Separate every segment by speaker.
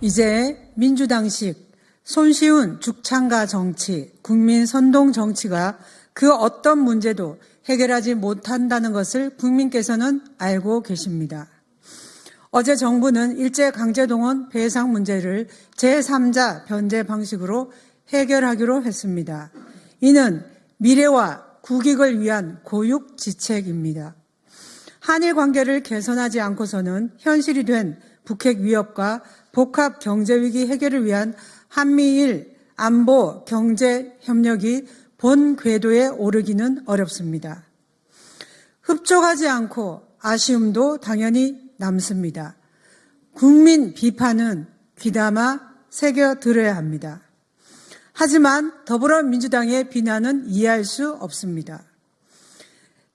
Speaker 1: 이제 민주당식 손쉬운 죽창가 정치, 국민 선동 정치가 그 어떤 문제도 해결하지 못한다는 것을 국민께서는 알고 계십니다. 어제 정부는 일제 강제동원 배상 문제를 제3자 변제 방식으로 해결하기로 했습니다. 이는 미래와 국익을 위한 고육 지책입니다. 한일 관계를 개선하지 않고서는 현실이 된 북핵 위협과 복합 경제 위기 해결을 위한 한미일 안보 경제 협력이 본 궤도에 오르기는 어렵습니다. 흡족하지 않고 아쉬움도 당연히 남습니다. 국민 비판은 귀담아 새겨 들어야 합니다. 하지만 더불어민주당의 비난은 이해할 수 없습니다.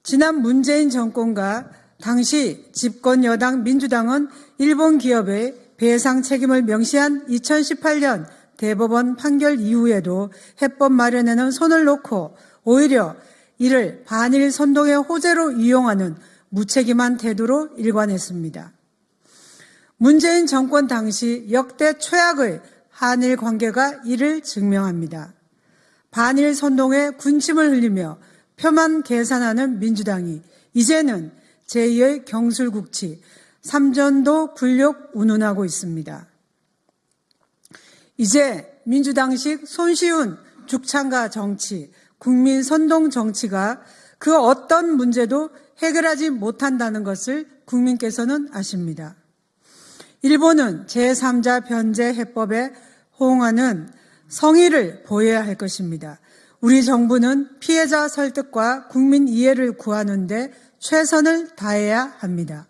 Speaker 1: 지난 문재인 정권과 당시 집권 여당 민주당은 일본 기업의 배상 책임을 명시한 2018년 대법원 판결 이후에도 해법 마련에는 손을 놓고 오히려 이를 반일 선동의 호재로 이용하는 무책임한 태도로 일관했습니다. 문재인 정권 당시 역대 최악의 한일 관계가 이를 증명합니다. 반일 선동에 군침을 흘리며 표만 계산하는 민주당이 이제는 제2의 경술국치, 삼전도 굴욕 운운하고 있습니다. 이제 민주당식 손쉬운 죽창가 정치, 국민 선동 정치가 그 어떤 문제도 해결하지 못한다는 것을 국민께서는 아십니다. 일본은 제3자 변제 해법에 호응하는 성의를 보여야 할 것입니다. 우리 정부는 피해자 설득과 국민 이해를 구하는데 최선을 다해야 합니다.